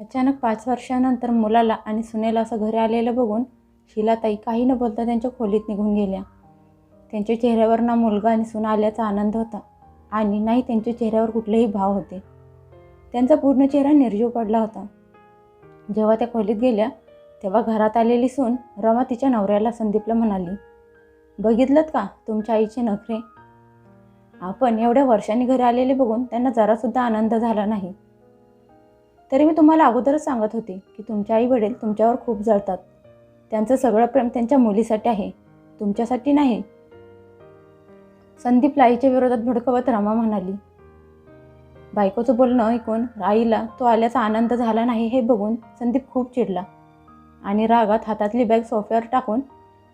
अचानक पाच वर्षानंतर मुलाला आणि सुनेला असं घरी आलेलं बघून शिलाताई काही न बोलता त्यांच्या खोलीत निघून गेल्या. त्यांच्या चेहऱ्यावर ना मुलगा आणि सुना आल्याचा आनंद होता आणि नाही त्यांच्या चेहऱ्यावर कुठलेही भाव होते. त्यांचा पूर्ण चेहरा निर्जीव पडला होता. जेव्हा त्या खोलीत गेल्या तेव्हा घरात आलेली सून रमा तिच्या नवऱ्याला संदीपला म्हणाली बघितलं का तुमच्या आईचे नखरे? आपण एवढ्या वर्षांनी घरी आलेले बघून त्यांना जरासुद्धा आनंद झाला नाही. तरी मी तुम्हाला अगोदरच सांगत होते की तुमचे आई वडील तुमच्यावर खूप जळतात. त्यांचं सगळं प्रेम त्यांच्या मुलीसाठी आहे. तुमच्यासाठी नाही. संदीप आईच्या विरोधात भडकवत रमा म्हणाली बायकोचं बोलणं ऐकून आईला तो आल्याचा आनंद झाला नाही हे बघून संदीप खूप चिडला आणि रागात हातातली बॅग सोफ्यावर टाकून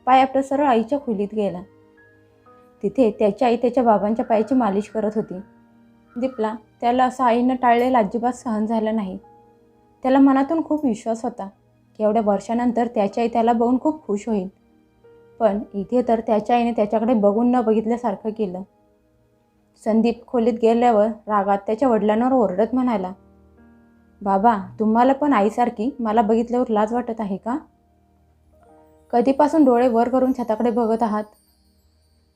पाय आपलं सरळ आईच्या खोलीत गेला. तिथे त्याची आई त्याच्या बाबांच्या पायाची मालिश करत होती. दीपला त्याला असं आईनं टाळलेलं अजिबात सहन झालं नाही. त्याला मनातून खूप विश्वास होता की एवढ्या वर्षानंतर त्याची आई त्याला बघून खूप खुश होईल. पण इथे तर त्याच्या आईने त्याच्याकडे बघून न बघितल्यासारखं केलं. संदीप खोलीत गेल्यावर रागात त्याच्या वडिलांवर ओरडत म्हणाला बाबा तुम्हाला पण आईसारखी मला बघितल्यावर लाज वाटत आहे का? कधीपासून डोळे वर करून छताकडे बघत आहात?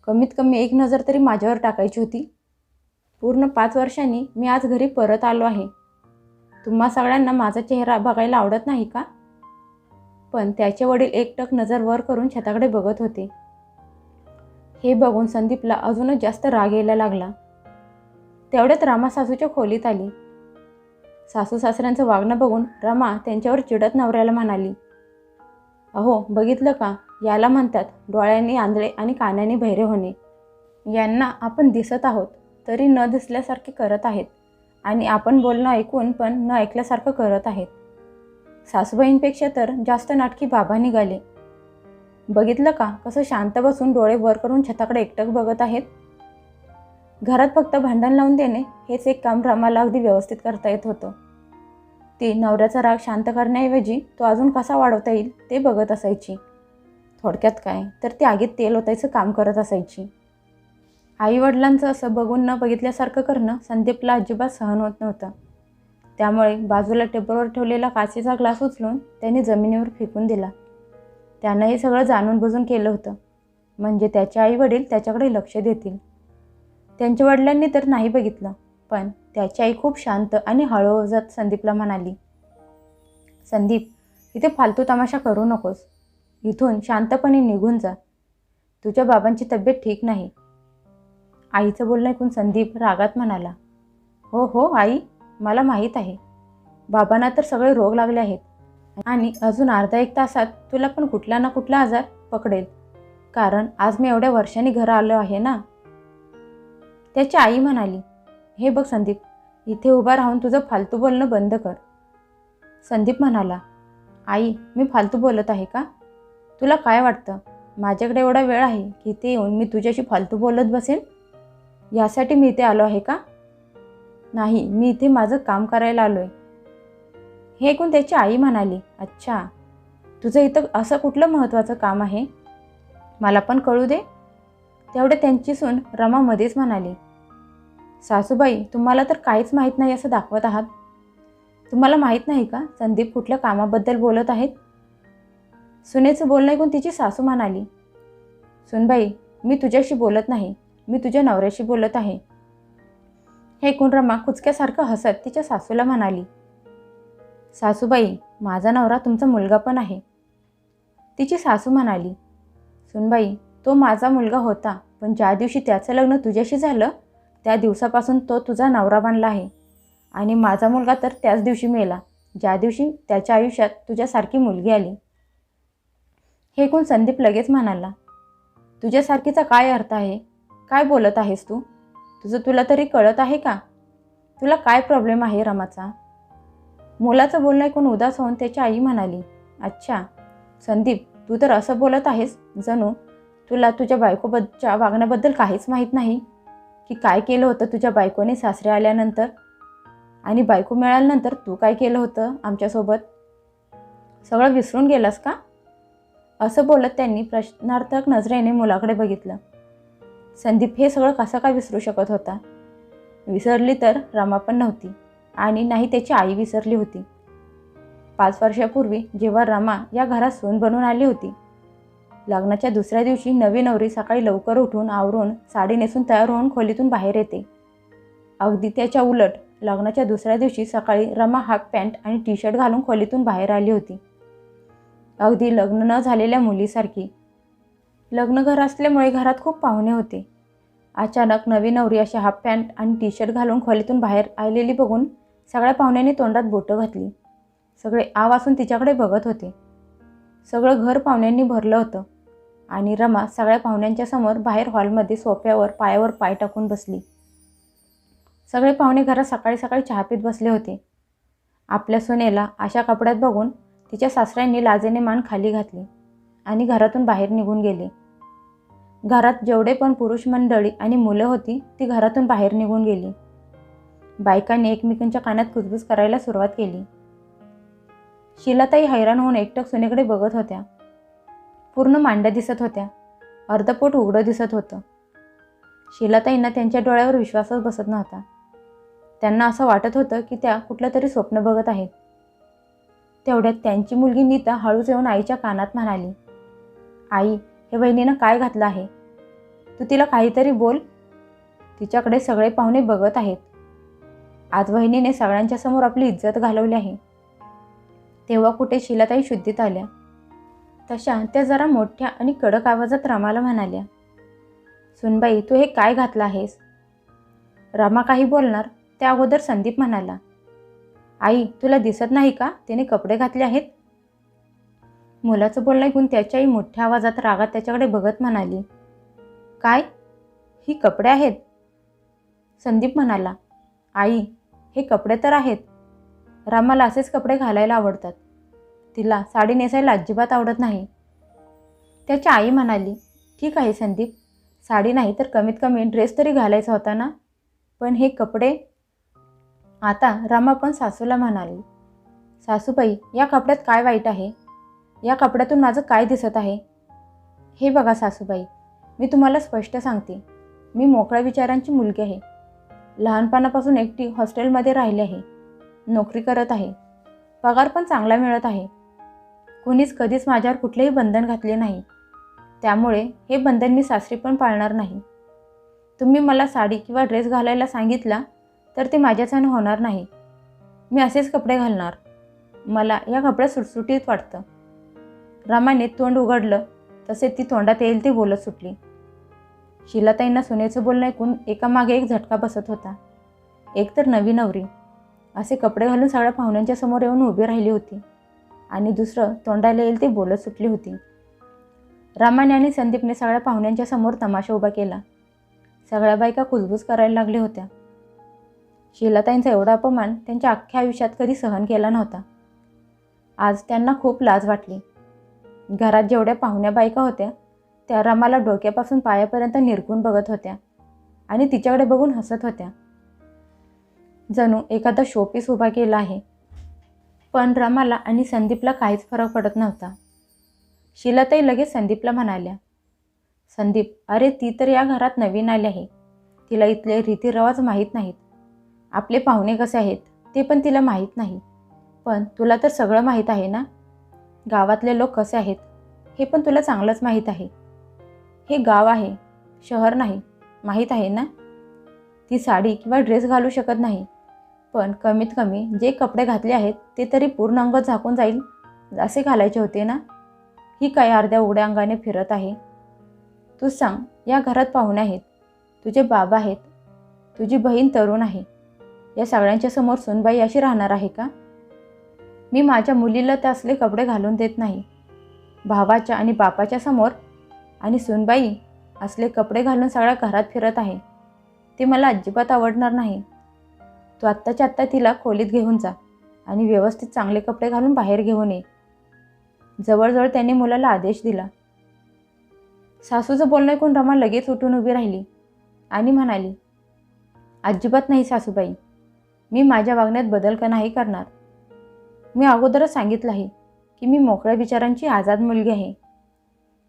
कमीत कमी एक नजर तरी माझ्यावर टाकायची होती. पूर्ण पाच वर्षांनी मी आज घरी परत आलो आहे. तुम्हा सगळ्यांना माझा चेहरा बघायला आवडत नाही का? पण त्याचे वडील एकटक नजर वर करून छताकडे बघत होते. हे बघून संदीपला अजूनच जास्त राग यायला लागला. तेवढ्यात रामा सासूच्या खोलीत आली. सासू सासऱ्यांचं वागणं बघून रमा त्यांच्यावर चिडत नवऱ्याला म्हणाली अहो बघितलं का? याला म्हणतात डोळ्यांनी आंधळे आणि कानाने बहिरे होणे. यांना आपण दिसत आहोत. तरी न दिसल्यासारखे करत आहेत. आणि आपण बोलणं ऐकून पण न ऐकल्यासारखं करत आहेत. सासूबाईंपेक्षा तर जास्त नाटकी बाबा निघाले. बघितलं का कसं शांत बसून डोळे वर करून छताकडे एकटक बघत आहेत? घरात फक्त भांडण लावून देणे हेच एक काम रामाला अगदी व्यवस्थित करता येत होतं. ती नवऱ्याचा राग शांत करण्याऐवजी तो अजून कसा वाढवता येईल ते बघत असायची. थोडक्यात काय? तर ती आगीत तेल ओतायचं काम करत असायची. आईवडिलांचं असं बघून न बघितल्यासारखं करणं संदीपला अजिबात सहन होत नव्हतं. त्यामुळे बाजूला टेबलवर ठेवलेला काचेचा ग्लास उचलून त्यांनी जमिनीवर फेकून दिला. त्यानं हे सगळं जाणून बुजून केलं होतं. म्हणजे त्याचे आई वडील त्याच्याकडे लक्ष देतील. त्यांच्या वडिलांनी तर नाही बघितलं पण त्याची आई खूप शांत आणि हळूहळू संदीपला म्हणाली संदीप इथे फालतू तमाशा करू नकोस. इथून शांतपणे निघून जा. तुझ्या बाबांची तब्येत ठीक नाही. आईचं बोलणं ऐकून संदीप रागात म्हणाला हो हो आई मला माहीत आहे. बाबांना तर सगळे रोग लागले आहेत. आणि अजून अर्धा एक तासात तुला पण कुठला ना कुठला आजार पकडेल. कारण आज मी एवढ्या वर्षांनी घर आलो आहे ना? त्याची आई म्हणाली हे बघ संदीप इथे उभा राहून तुझं फालतू बोलणं बंद कर. संदीप म्हणाला आई मी फालतू बोलत आहे का? तुला काय वाटतं? माझ्याकडे एवढा वेळ आहे की ते येऊन मी तुझ्याशी फालतू बोलत बसेन? यासाठी मी इथे आलो आहे का? नाही मी इथे माझं काम करायला आलो आहे हे ऐकून त्याची आई म्हणाली अच्छा तुझं इथं असं कुठलं महत्त्वाचं काम आहे? मला पण कळू दे. तेवढे त्यांची सून रमा मध्येच म्हणाली सासूबाई तुम्हाला तर काहीच माहीत नाही असं दाखवत आहात. तुम्हाला माहीत नाही का संदीप कुठल्या कामाबद्दल बोलत आहेत? सुनेचं बोलणं ऐकून तिची सासू म्हणाली सुनबाई मी तुझ्याशी बोलत नाही. मी तुझ्या नवऱ्याशी बोलत आहे. हे ऐकून रमा कुचक्यासारखं हसत तिच्या सासूला म्हणाली. सासूबाई माझा नवरा तुमचा मुलगा पण आहे. तिची सासू म्हणाली सुनबाई तो माझा मुलगा होता पण ज्या दिवशी त्याचं लग्न तुझ्याशी झालं त्या दिवसापासून तो तुझा नवरा बनला आहे. आणि माझा मुलगा तर त्याच दिवशी मेला ज्या दिवशी त्याच्या आयुष्यात तुझ्यासारखी मुलगी आली. हे कोण संदीप लगेच म्हणाला तुझ्यासारखीचा काय अर्थ आहे? काय बोलत आहेस तू? तुझं तुला तरी कळत आहे का? तुला काय प्रॉब्लेम आहे रमाचा? मुलाचं बोलणं ऐकून उदास होऊन त्याची आई म्हणाली अच्छा संदीप तू तर असं बोलत आहेस. जणू तुला तुझ्या बायकोबद्दलच्या वागण्याबद्दल काहीच माहीत नाही. की काय केलं होतं तुझ्या बायकोने सासरे आल्यानंतर? आणि बायको मिळाल्यानंतर तू काय केलं होतं आमच्यासोबत? सगळं विसरून गेलास का? असं बोलत त्यांनी प्रश्नार्थक नजरेने मुलाकडे बघितलं. संदीप हे सगळं कसं काय विसरू शकत होता? विसरली तर रमा पण नव्हती आणि नाही त्याची आई विसरली होती. पाच वर्षापूर्वी जेव्हा रमा या घरात सून बनून आली होती लग्नाच्या दुसऱ्या दिवशी नवी नवरी सकाळी लवकर उठून आवरून साडी नेसून तयार होऊन खोलीतून बाहेर येते. अगदी त्याच्या उलट लग्नाच्या दुसऱ्या दिवशी सकाळी रमा हाफ पॅन्ट आणि टी शर्ट घालून खोलीतून बाहेर आली होती. अगदी लग्न न झालेल्या मुलीसारखी लग्नघर असल्यामुळे घरात खूप पाहुणे होते. अचानक नवी नवरी अशी हाफ पॅन्ट आणि टी शर्ट घालून खोलीतून बाहेर आलेली बघून सगळ्या पाहुण्यांनी तोंडात बोटं घातली. सगळे आव असून तिच्याकडे बघत होते. सगळं घर पाहुण्यांनी भरलं होतं आणि रमा सगळ्या पाहुण्यांच्या समोर बाहेर हॉलमध्ये सोफ्यावर पायावर पाय टाकून बसली. सगळे पाहुणे घरात सकाळी सकाळी चहा पीत बसले होते. आपल्या सुनेला अशा कपड्यात बघून तिच्या सासऱ्यांनी लाजेने मान खाली घातली. आणि घरातून बाहेर निघून गेले. घरात जेवढे पण पुरुष मंडळी आणि मुलं होती ती घरातून बाहेर निघून गेली. बायकांनी एकमेकांच्या कानात कुजबूज करायला सुरुवात केली. शिलाताई हैराण होऊन एकटक सुनेकडे बघत होत्या. पूर्ण मांड्या दिसत होत्या. अर्धपोट उघडं दिसत होतं. शिलाताईंना त्यांच्या डोळ्यावर विश्वासच बसत नव्हता. त्यांना असं वाटत होतं की त्या कुठलं तरी स्वप्न बघत आहेत. तेवढ्यात त्यांची मुलगी नीता हळूच येऊन आईच्या कानात म्हणाली आई हे वहिनीनं काय घातलं आहे? तू तिला काहीतरी बोल. तिच्याकडे सगळे पाहुणे बघत आहेत. आज वहिनीने सगळ्यांच्या समोर आपली इज्जत घालवली आहे. तेव्हा कुठे शिलाताई शुद्धीत आल्या. तशा त्या जरा मोठ्या आणि कडक आवाजात रामाला म्हणाल्या सुनबाई तू हे काय घातलं आहेस? रामा काही बोलणार. त्या अगोदर संदीप म्हणाला आई तुला दिसत नाही का? तिने कपडे घातले आहेत. मुलाचं बोलणं ऐकून त्याच्याही मोठ्या आवाजात रागात त्याच्याकडे बघत म्हणाली काय? ही कपडे आहेत? संदीप म्हणाला आई हे कपडे तर आहेत. रामाला असेच कपडे घालायला आवडतात. तिला साडी नेसायला अजिबात आवडत नाही. त्याची आई म्हणाली ठीक आहे संदीप साडी नाही तर कमीत कमी ड्रेस तरी घालायचा होता ना? पण हे कपडे आता रामा पण सासूला म्हणाली सासूबाई या कपड्यात काय वाईट आहे? या कपड्यातून माझं काय दिसत आहे? हे बघा सासूबाई मी तुम्हाला स्पष्ट सांगते. मी मोकळ्या विचारांची मुलगी आहे. लहानपणापासून एकटी हॉस्टेलमध्ये राहिली आहे. नोकरी करत आहे. पगार पण चांगला मिळत आहे. कुणीच कधीच माझ्यावर कुठलेही बंधन घातले नाही. त्यामुळे हे बंधन मी सासरी पण पाळणार नाही. तुम्ही मला साडी किंवा ड्रेस घालायला सांगितला तर ते माझ्याच्यानं होणार नाही. मी असेच कपडे घालणार. मला या कपड्यात सुटसुटीत वाटतं. रामाने तोंड उघडलं. तसे ती तोंडात येईल ती बोलत सुटली. शिलाताईंना सुनेचं बोलणं ऐकून एकामागे एक झटका बसत होता. एक तर नवी नवरी. असे कपडे घालून सगळ्या पाहुण्यांच्या समोर येऊन उभी राहिली होती. आणि दुसरं तोंडाला येईल ती बोलत सुटली होती. रामाने आणि संदीपने सगळ्या पाहुण्यांच्या समोर तमाशा उभा केला. सगळ्या बायका कुजबूज करायला लागल्या होत्या. शिलाताईंचा एवढा अपमान त्यांच्या अख्ख्या आयुष्यात कधी सहन केला नव्हता. आज त्यांना खूप लाज वाटली. घरात जेवढ्या पाहुण्या बायका होत्या त्या रमाला डोक्यापासून पायापर्यंत निरखून बघत होत्या आणि तिच्याकडे बघून हसत होत्या. जणू एखादा शोपीस उभा केला आहे. पण रमाला आणि संदीपला काहीच फरक पडत नव्हता. शिलाताई लगेच संदीपला म्हणाल्या संदीप अरे ती तर या घरात नवीन आली आहे. तिला इथले रीतिरिवाज माहीत नाहीत. आपले पाहुणे कसे आहेत ते पण तिला माहीत नाही. पण तुला तर सगळं माहीत आहे ना? गावातले लोक कसे आहेत हे पण तुला चांगलंच माहीत आहे. हे गाव आहे शहर नाही माहीत आहे ना? ती साडी किंवा ड्रेस घालू शकत नाही पण कमीत कमी जे कपडे घातले आहेत ते तरी पूर्ण अंग झाकून जाईल असे घालायचे होते ना? ही काय अर्ध्या उघड्या अंगाने फिरत आहे? तू सांग या घरात पाहुणे आहेत तुझे बाबा आहेत तुझी बहीण तरुण आहे या सगळ्यांच्या समोर सुनबाई अशी राहणार आहे का? मी माझ्या मुलीला ते असले कपडे घालून देत नाही. भावाच्या आणि बापाच्या समोर आणि सुनबाई असले कपडे घालून सगळ्या घरात फिरत आहे. ते मला अजिबात आवडणार नाही. तू आत्ताच्या आत्ता तिला खोलीत घेऊन जा आणि व्यवस्थित चांगले कपडे घालून बाहेर घेऊन ये. जवळजवळ त्याने मुलाला आदेश दिला. सासूचं बोलणं ऐकून रमा लगेच उठून उभी राहिली आणि म्हणाली अजिबात नाही सासूबाई. मी माझ्या वागण्यात बदल का नाही करणार. मी अगोदरच सांगितलं आहे की मी मोकळ्या विचारांची आझाद मुलगी आहे.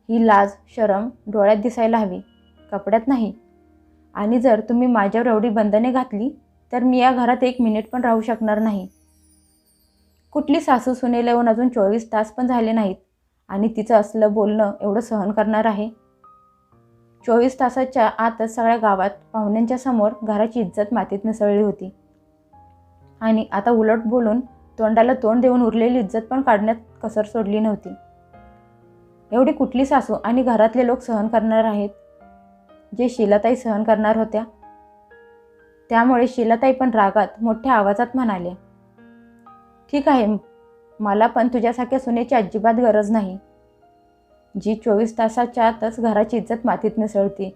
ही लाज शरम डोळ्यात दिसायला हवी कपड्यात नाही. आणि जर तुम्ही माझ्यावर एवढी बंधने घातली तर मी या घरात एक मिनिट पण राहू शकणार नाही. कुठली सासू सुनेला येऊन अजून चोवीस तास पण झाले नाहीत आणि तिचं असलं बोलणं एवढं सहन करणार आहे? चोवीस तासाच्या आतच सगळ्या गावात पाहुण्यांच्या समोर घराची इज्जत मातीत मिसळली होती. आणि आता उलट बोलून तोंडाला तोंड देऊन उरलेली इज्जत पण काढण्यात कसर सोडली नव्हती. एवढी कुठली सासू आणि घरातले लोक सहन करणार आहेत? जे शिलाताई सहन करणार होत्या? त्यामुळे शिलाताई पण रागात मोठ्या आवाजात म्हणाले ठीक आहे मला पण तुझ्यासारख्या सुनेची अजिबात गरज नाही. जी चोवीस तासाच्या आतच घराची इज्जत मातीत मिसळते.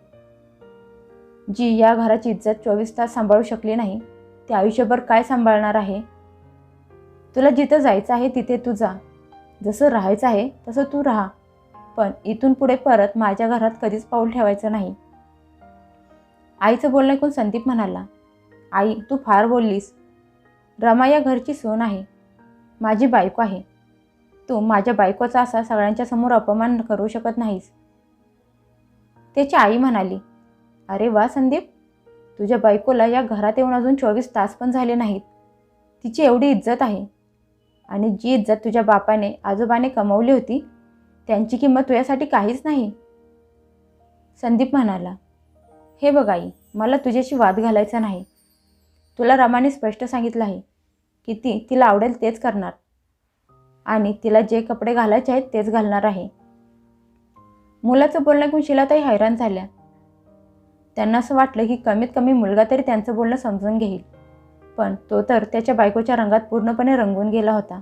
जी या घराची इज्जत चोवीस तास सांभाळू शकली नाही ती आयुष्यभर काय सांभाळणार आहे? तुला जिथं जायचं आहे तिथे तू जा. जसं राहायचं आहे तसं तू राहा. पण इथून पुढे परत माझ्या घरात कधीच पाऊल ठेवायचं नाही. आईचं बोलणं ऐकून संदीप म्हणाला आई तू फार बोललीस. रमा या घरची सून आहे. माझी बायको आहे. तू माझ्या बायकोचा असा सगळ्यांच्या समोर अपमान करू शकत नाहीस. त्याची आई म्हणाली अरे वा संदीप. तुझ्या बायकोला या घरात येऊन अजून चोवीस तास पण झाले नाहीत. तिची एवढी इज्जत आहे. आणि जी इज्जत तुझ्या बापाने आजोबाने कमवली होती त्यांची किंमत तुझ्यासाठी काहीच नाही. संदीप म्हणाला हे बघ आई मला तुझ्याशी वाद घालायचा नाही. तुला रमाने स्पष्ट सांगितलं आहे की ती तिला आवडेल तेच करणार आणि तिला जे कपडे घालायचे आहेत तेच घालणार आहे. मुलाचं बोलणं ऐकून शिलाताई हैराण झाल्या. त्यांना असं वाटलं की कमीत कमी मुलगा तरी त्यांचं बोलणं समजून घेईल. पण तो तर त्याच्या बायकोच्या रंगात पूर्णपणे रंगून गेला होता.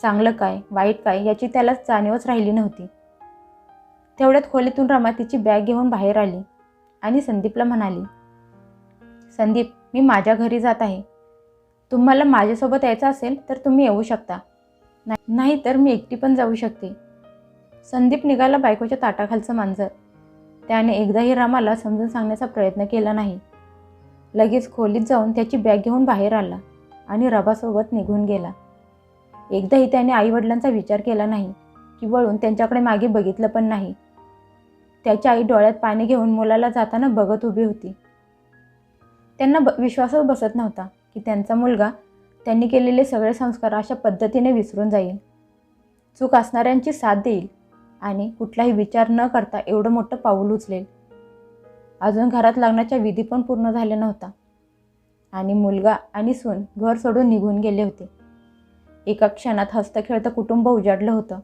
चांगलं काय वाईट काय याची त्याला जाणीवच राहिली नव्हती. तेवढ्यात खोलीतून रमा तिची बॅग घेऊन बाहेर आली आणि संदीपला म्हणाली संदीप मी माझ्या घरी जात आहे. तुम्हाला माझ्यासोबत यायचं असेल तर तुम्ही येऊ शकता. नाही नाही तर मी एकटी पण जाऊ शकते. संदीप निघाला बायकोच्या ताटाखालचं मांजर. त्याने एकदाही रामाला समजून सांगण्याचा प्रयत्न केला नाही. लगेच खोलीत जाऊन त्याची बॅग घेऊन बाहेर आला आणि रबासोबत निघून गेला. एकदाही त्याने आईवडिलांचा विचार केला नाही की वळून त्यांच्याकडे मागे बघितलं पण नाही. त्याची आई डोळ्यात पाणी घेऊन मुलाला जाताना बघत उभी होती. त्यांना ब विश्वासच बसत नव्हता की त्यांचा मुलगा त्यांनी केलेले सगळे संस्कार अशा पद्धतीने विसरून जाईल. चूक असणाऱ्यांची साथ देईल आणि कुठलाही विचार न करता एवढं मोठं पाऊल उचलेल. अजून घरात लग्नाच्या विधी पण पूर्ण झाल्या नव्हता आणि मुलगा आणि सून घर सोडून निघून गेले होते. एका क्षणात हस्तखेळतं कुटुंब उजाडलं होतं.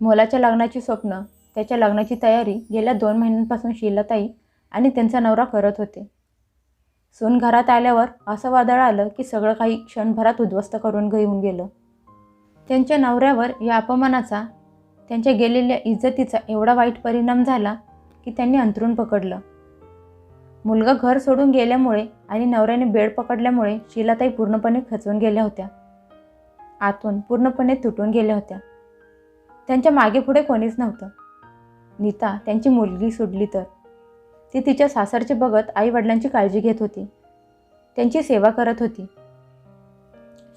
मुलाच्या लग्नाची स्वप्न त्याच्या लग्नाची तयारी गेल्या दोन महिन्यांपासून शिलाताई आणि त्यांचा नवरा करत होते. सून घरात आल्यावर असं वादळ आलं की सगळं काही क्षणभरात उद्ध्वस्त करून घेऊन गेलं. त्यांच्या नवऱ्यावर या अपमानाचा त्यांच्या गेलेल्या इज्जतीचा एवढा वाईट परिणाम झाला की त्यांनी अंतरून पकडलं. मुलगा घर सोडून गेल्यामुळे आणि नवऱ्याने बेड पकडल्यामुळे शिलाताई पूर्णपणे खचून गेल्या होत्या. आतून पूर्णपणे तुटून गेल्या होत्या. त्यांच्या मागे पुढे कोणीच नव्हतं. नीता त्यांची मुलगी सोडली तर. ती तिच्या सासरचे बघत आई वडिलांची काळजी घेत होती. त्यांची सेवा करत होती.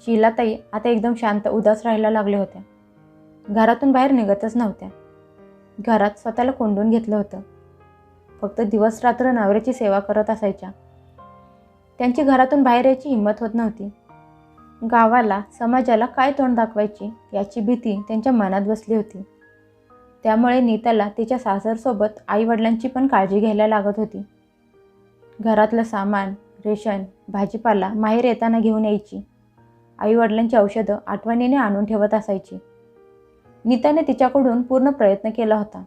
शीलाताई आता एकदम शांत उदास राहायला लागल्या होत्या. घरातून बाहेर निघतच नव्हत्या. घरात स्वतःला कोंडून घेतलं होतं. फक्त दिवस रात्र नवऱ्याची सेवा करत असायच्या. त्यांची घरातून बाहेर यायची हिंमत होत नव्हती. गावाला समाजाला काय तोंड दाखवायची याची भीती त्यांच्या मनात बसली होती. त्यामुळे नीताला तिच्या सासरसोबत आईवडिलांची पण काळजी घ्यायला लागत होती. घरातलं सामान रेशन भाजीपाला माहेर येताना घेऊन यायची. आईवडिलांची औषधं आठवणीने आणून ठेवत असायची. नीताने तिच्याकडून पूर्ण प्रयत्न केला होता.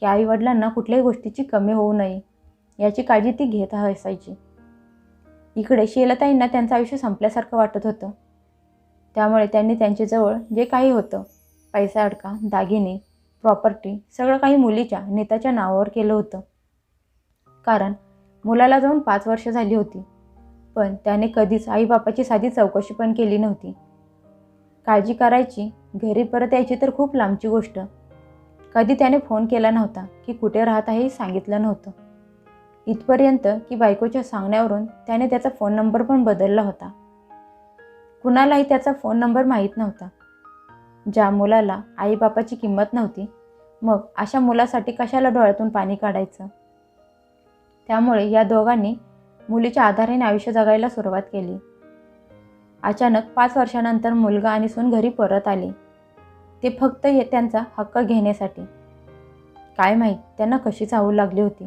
की आईवडिलांना कुठल्याही गोष्टीची कमी होऊ नये याची काळजी ती घेत असायची. इकडे शीलताईंना त्यांचं आयुष्य संपल्यासारखं वाटत होतं. त्यामुळे त्यांनी त्यांच्याजवळ जे काही होतं पैसा अडका दागिने प्रॉपर्टी सगळं काही मुलीच्या नेताच्या नावावर केलं होतं. कारण मुलाला जाऊन पाच वर्ष झाली होती पण त्याने कधीच आईबापाची साधी चौकशी पण केली नव्हती. काळजी करायची घरी परत यायची तर खूप लांबची गोष्ट. कधी त्याने फोन केला नव्हता की कुठे राहत आहे हे सांगितलं नव्हतं. इथपर्यंत की बायकोच्या सांगण्यावरून त्याने त्याचा फोन नंबर पण बदलला होता. कुणालाही त्याचा फोन नंबर माहीत नव्हता. ज्या मुलाला आईबापाची किंमत नव्हती मग अशा मुलासाठी कशाला डोळ्यातून पाणी काढायचं? त्यामुळे या दोघांनी मुलीच्या आधाराने आयुष्य जगायला सुरुवात केली. अचानक पाच वर्षानंतर मुलगा आणि सून घरी परत आले. ते फक्त हे त्यांचा हक्क घेण्यासाठी. काय माहीत त्यांना कशी चावू लागली होती.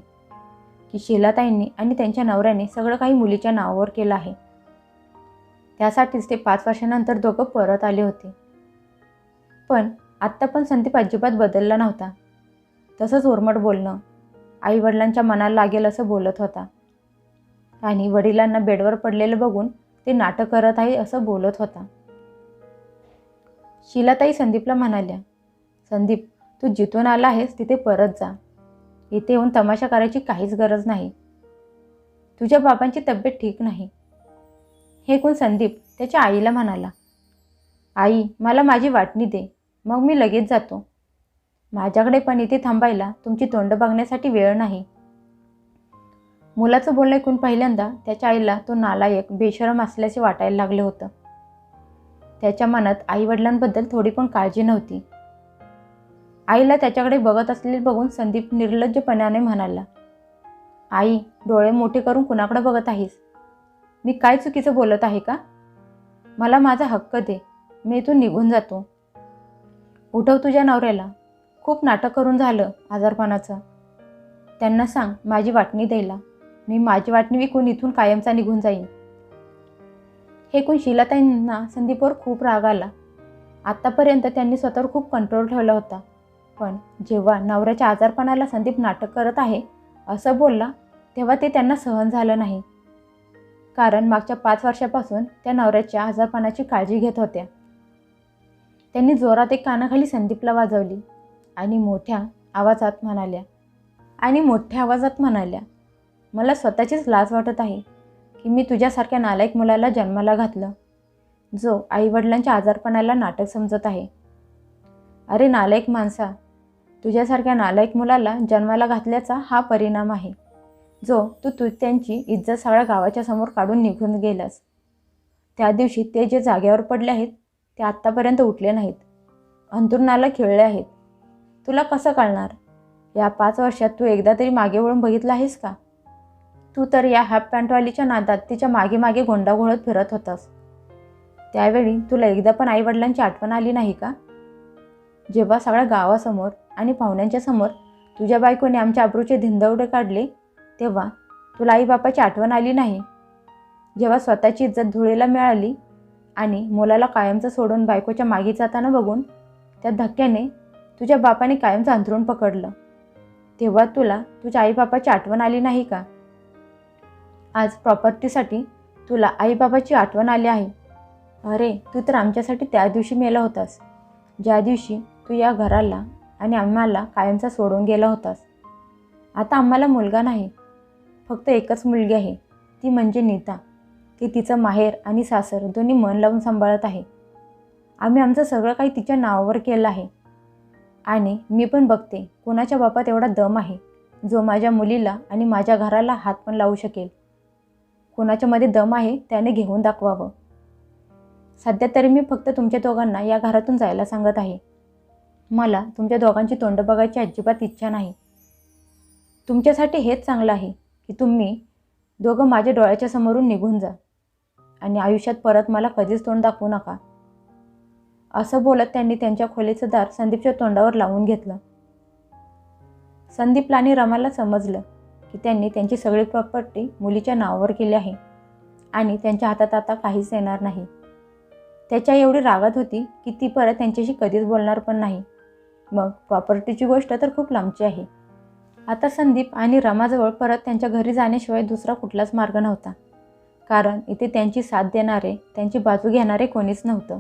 की शिलाताईंनी आणि त्यांच्या नवऱ्याने सगळं काही मुलीच्या नावावर केलं आहे. त्यासाठीच ते पाच वर्षानंतर दोघं परत आले होते. पण आत्ता पण संदीप अजिबात बदलला नव्हता. तसंच ओरमट बोलणं आईवडिलांच्या मनाला लागेल असं बोलत होता. आणि वडिलांना बेडवर पडलेलं बघून ते नाटक करत आहे असं बोलत होता. शिलाताई संदीपला म्हणाल्या संदीप तू जिथून आला आहेस तिथे परत जा. इथे येऊन तमाशा करायची काहीच गरज नाही. तुझ्या बाबांची तब्येत ठीक नाही. हे कोण संदीप त्याच्या आईला म्हणाला आई मला माझी वाटणी दे. मग मी लगेच जातो. माझ्याकडे पण इथे थांबायला तुमची तोंड बघण्यासाठी वेळ नाही. मुलाचं बोलणं ऐकून पहिल्यांदा त्याच्या आईला तो नालायक बेशरम असल्याचे वाटायला लागले होतं. त्याच्या मनात आईवडिलांबद्दल थोडी पण काळजी नव्हती. आईला त्याच्याकडे बघत असलेले बघून संदीप निर्लज्जपणाने म्हणाला आई डोळे मोठे करून कुणाकडे बघत आहेस? मी काय चुकीचं बोलत आहे का? मला माझा हक्क दे मी इथून निघून जातो. उठव तुझ्या नवऱ्याला. खूप नाटक करून झालं आजारपणाचं. त्यांना सांग माझी वाटणी द्यायला. मी माझी वाटणी विकून इथून कायमचा निघून जाईन. हे कोण शिलाताईंना संदीपवर खूप राग आला. आत्तापर्यंत त्यांनी स्वतःवर खूप कंट्रोल ठेवला होता. पण जेव्हा नवऱ्याच्या आजारपणाला संदीप नाटक करत आहे असं बोलला तेव्हा ते त्यांना सहन झालं नाही. कारण मागच्या पाच वर्षापासून त्या नवऱ्याच्या आजारपणाची काळजी घेत होत्या. त्यांनी जोरात एक कानाखाली संदीपला वाजवली आणि मोठ्या आवाजात म्हणाल्या आणि मोठ्या आवाजात म्हणाल्या मला स्वतःचीच लाज वाटत आहे. की मी तुझ्यासारख्या नालायक मुलाला जन्माला घातलं. जो आईवडिलांच्या आजारपणाला नाटक समजत आहे. अरे नालायक माणसा तुझ्यासारख्या नालायक मुलाला जन्माला घातल्याचा हा परिणाम आहे. जो तू तु त्यांची इज्जत सगळ्या गावाच्या समोर काढून निघून गेलास. त्या दिवशी ते जे जाग्यावर पडले आहेत ते आत्तापर्यंत उठले नाहीत. अंतरुणाला खिळले आहेत. तुला कसं कळणार? या पाच वर्षात तू एकदा तरी मागे वळून बघितलं आहेस का? तू तर या हाफ पॅन्टवालीच्या नादात तिच्यामागे मागे गोंडाघोळत फिरत होतास. त्यावेळी तुला एकदा पण आईवडिलांची आठवण आली नाही का? जेव्हा सगळ्या गावासमोर आणि पाहुण्यांच्या समोर तुझ्या बायकोने आमच्या आबरूचे धिंदवडे काढले तेव्हा तुला आईबापाची आठवण आली नाही? जेव्हा स्वतःची इज्जत धुळेला मिळाली आणि मुलाला कायमचं सोडून बायकोच्या मागे जाताना बघून त्या धक्क्याने तुझ्या बापाने कायमचं अंथरूण पकडलं तेव्हा तुला तुझ्या आईबापाची आठवण आली नाही का? आज प्रॉपर्टीसाठी तुला आईबाबाची आठवण आली आहे. अरे तू तर आमच्यासाठी त्या दिवशी मेला होतास. ज्या दिवशी तू या घराला आणि आम्हाला कायमचा सोडून गेला होतास. आता आम्हाला मुलगा नाही फक्त एकच मुलगी आहे. ती म्हणजे नीता. ती तिचं माहेर आणि सासर दोन्ही मन लावून सांभाळत आहे. आम्ही आमचं सगळं काही तिच्या नावावर केलं आहे. आणि मी पण बघते कोणाच्या बापात एवढा दम आहे जो माझ्या मुलीला आणि माझ्या घराला हात पण लावू शकेल. कोणाच्यामध्ये दम आहे त्याने घेऊन दाखवावं. सध्या तरी मी फक्त तुमच्या दोघांना या घरातून जायला सांगत आहे. मला तुमच्या दोघांची तोंड बघायची अजिबात इच्छा नाही. तुमच्यासाठी हेच चांगलं आहे की तुम्ही दोघं माझ्या डोळ्याच्या समोरून निघून जा आणि आयुष्यात परत मला कधीच तोंड दाखवू नका. असं बोलत त्यांनी त्यांच्या खोलीचं दार संदीपच्या तोंडावर लावून घेतलं. संदीपला आणि रमाला समजलं. की त्यांनी त्यांची सगळी प्रॉपर्टी मुलीच्या नावावर केली आहे. आणि त्यांच्या हातात आता काहीच येणार नाही. त्याच्या एवढी रागात होती की ती परत त्यांच्याशी कधीच बोलणार पण नाही. मग प्रॉपर्टीची गोष्ट तर खूप लांबची आहे. आता संदीप आणि रमाजवळ परत त्यांच्या घरी जाण्याशिवाय दुसरा कुठलाच मार्ग नव्हता. कारण इथे त्यांची साथ देणारे त्यांची बाजू घेणारे कोणीच नव्हतं.